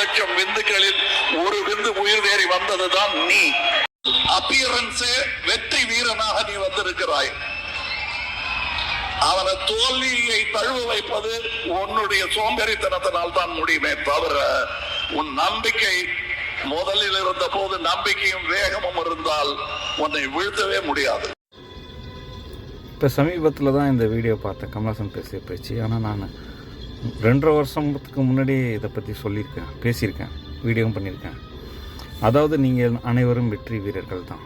லட்சம் விந்துகளில் ஒரு விந்து உயிர் தேறி வந்ததுதான் நீ. அப்பியரன்ஸ் வெற்றி வீரனாக நீ வந்திருக்கிறாய். அவனை தோல்வியை தழுவ வைப்பது உன்னுடைய சோம்பேறித்தனத்தினால் தான் முடியுமே தவிர உன் நம்பிக்கை முதலில் இருந்த போது நம்பிக்கையும் வேகமும் இருந்தால் உன்னை வீழ்த்தவே முடியாது. இப்போ சமீபத்தில் தான் இந்த வீடியோ பார்த்தேன் கமலாசன் பேசிய பேச்சு. ஆனால் நான் ரெண்டரை வருஷத்துக்கு முன்னாடி இதை பற்றி சொல்லியிருக்கேன் பேசியிருக்கேன் வீடியோவும் பண்ணியிருக்கேன். அதாவது நீங்கள் அனைவரும் வெற்றி வீரர்கள் தான்.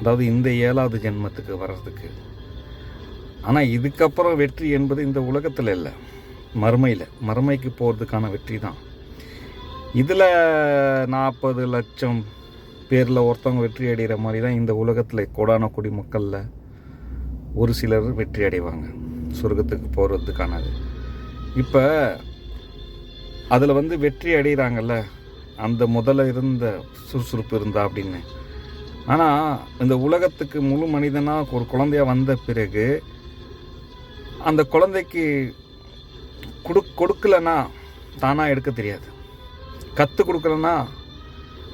அதாவது இந்த ஏழாவது ஜென்மத்துக்கு வர்றதுக்கு. ஆனால் இதுக்கப்புறம் வெற்றி என்பது இந்த உலகத்தில் இல்லை. மறுமையில் மறுமைக்கு போகிறதுக்கான வெற்றி தான். இதில் நாற்பது லட்சம் பேரில் ஒருத்தவங்க வெற்றி அடைகிற மாதிரி தான் இந்த உலகத்தில் கோடான கோடி மக்களில் ஒரு சிலர் வெற்றி அடைவாங்க. சொர்க்கத்துக்கு போகிறதுக்கானது இப்போ அதில் வந்து வெற்றி அடைகிறாங்கல்ல அந்த முதல்ல இருந்த சுறுசுறுப்பு இருந்தா அப்படின்னு. ஆனால் இந்த உலகத்துக்கு முழு மனிதனாக ஒரு குழந்தையா வந்த பிறகு அந்த குழந்தைக்கு கொடு கொடுக்கலன்னா தானாக எடுக்க தெரியாது. கற்றுக் கொடுக்கலன்னா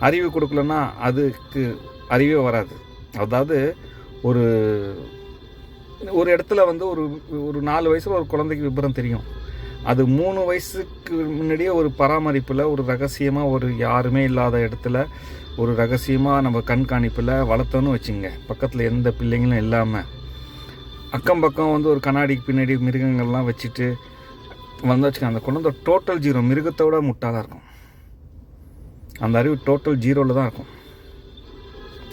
அறிவு கொடுக்கலன்னா அதுக்கு அறிவே வராது. அதாவது ஒரு ஒரு இடத்துல வந்து ஒரு ஒரு நாலு வயசில் ஒரு குழந்தைக்கு விபரம் தெரியும். அது மூணு வயசுக்கு முன்னாடியே ஒரு பராமரிப்பில் ஒரு ரகசியமாக ஒரு யாருமே இல்லாத இடத்துல ஒரு ரகசியமாக நம்ம கண்காணிப்பில் வளர்த்தோன்னு வச்சுங்க. பக்கத்தில் எந்த பிள்ளைங்களும் இல்லாமல் அக்கம் பக்கம் வந்து ஒரு கண்ணாடிக்கு பின்னாடி மிருகங்கள்லாம் வச்சுட்டு வந்து வச்சுக்க அந்த குழந்தை டோட்டல் ஜீரோ மிருகத்தோட முட்டாக இருக்கும். அந்த அறிவு டோட்டல் ஜீரோவில் தான் இருக்கும்.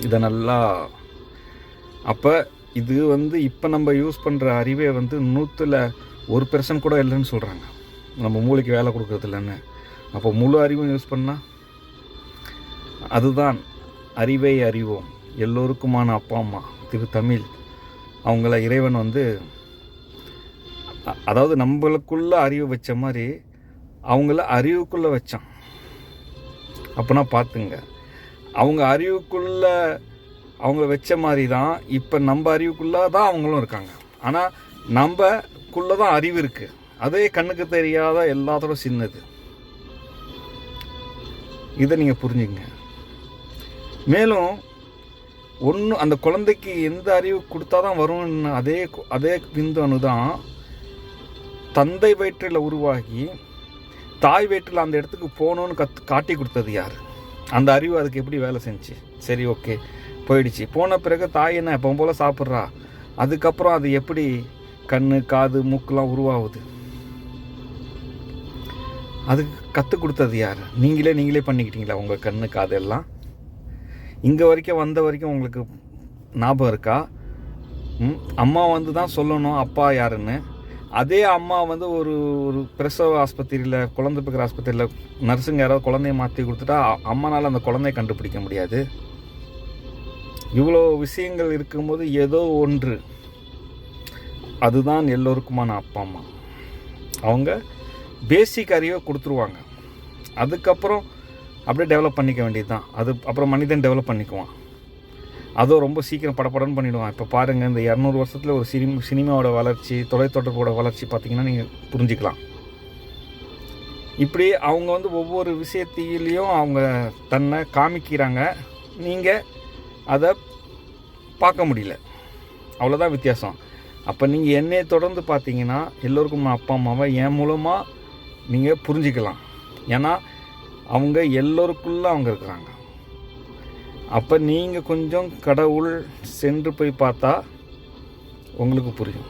இதை நல்லா அப்போ இது வந்து இப்போ நம்ம யூஸ் பண்ணுற அறிவே வந்து நூற்றில் ஒரு பெர்சன் கூட இல்லைன்னு சொல்கிறாங்க நம்ம மூளைக்கு வேலை கொடுக்கறது இல்லைன்னு. அப்போ முழு அறிவும் யூஸ் பண்ணால் அதுதான் அறிவை அறிவோம். எல்லோருக்குமான அப்பா அம்மா. திரு தமிழ். அவங்கள இறைவன் வந்து அதாவது நம்மளுக்குள்ள அறிவு வச்ச மாதிரி அவங்கள அறிவுக்குள்ளே வச்சான். அப்போனா பார்த்துங்க. அவங்க அறிவுக்குள்ள அவங்கள வச்ச மாதிரி தான் இப்போ நம்ம அறிவுக்குள்ளே தான் அவங்களும் இருக்காங்க. ஆனால் நம்ம அதுக்குள்ளே தான் அறிவு இருக்குது அதே கண்ணுக்கு தெரியாத எல்லாத்தோட சின்னது இதை. நீங்கள் புரிஞ்சுங்க மேலும் ஒன்று அந்த குழந்தைக்கு எந்த அறிவு கொடுத்தா தான் வரும்னு அதே அதே விந்து அணு தான் தந்தை வயிற்றில் உருவாகி தாய் வயிற்றில் அந்த இடத்துக்கு போகணுன்னு கத் காட்டி கொடுத்தது யார்? அந்த அறிவு அதுக்கு எப்படி வேலை செஞ்சு? சரி ஓகே போயிடுச்சு. போன பிறகு தாய் என்ன எப்போ போல் சாப்பிட்றா? அதுக்கப்புறம் அது எப்படி கண்ணு காது மூக்கெல்லாம் உருவாகுது. அதுக்கு கற்றுக் கொடுத்தது யார்? நீங்களே நீங்களே பண்ணிக்கிட்டீங்களா உங்கள் கண்ணு காது எல்லாம்? இங்கே வரைக்கும் வந்த வரைக்கும் உங்களுக்கு ஞாபகம் இருக்கா? ம் அம்மா வந்து தான் சொல்லணும் அப்பா யாருன்னு. அதே அம்மா வந்து ஒரு ஒரு பிரசவ ஆஸ்பத்திரியில் குழந்தை பிக்கிற ஆஸ்பத்திரியில் நர்ஸுங்க யாராவது குழந்தைய மாற்றி கொடுத்துட்டா அம்மானால் அந்த குழந்தைய கண்டுபிடிக்க முடியாது. இவ்வளோ விஷயங்கள் இருக்கும்போது ஏதோ ஒன்று. அதுதான் எல்லோருக்குமான அப்பா அம்மா. அவங்க பேசிக் அறிவை கொடுத்துருவாங்க. அதுக்கப்புறம் அப்படியே டெவலப் பண்ணிக்க வேண்டியது தான் அது அப்புறம் மனிதன் டெவலப் பண்ணிக்குவான். அதோ ரொம்ப சீக்கிரம் படப்படன்னு பண்ணிவிடுவான் இப்போ பாருங்கள் இந்த இரநூறு வருஷத்தில் ஒரு சினிமா சினிமாவோட வளர்ச்சி தொலைத்தொடர்போட வளர்ச்சி பார்த்திங்கன்னா நீங்கள் புரிஞ்சுக்கலாம். இப்படி அவங்க வந்து ஒவ்வொரு விஷயத்திலையும் அவங்க தன்னை காமிக்கிறாங்க. நீங்கள் அதை பார்க்க முடியல. அவ்வளோதான் வித்தியாசம். அப்போ நீங்கள் என்னையை தொடர்ந்து பார்த்தீங்கன்னா எல்லோருக்கும் அப்பா அம்மாவை என் மூலமாக நீங்கள் புரிஞ்சுக்கலாம். ஏன்னா அவங்க எல்லோருக்குள்ளே அவங்க இருக்கிறாங்க. அப்போ நீங்கள் கொஞ்சம் கடவுள் சென்று போய் பார்த்தா உங்களுக்கு புரியும்.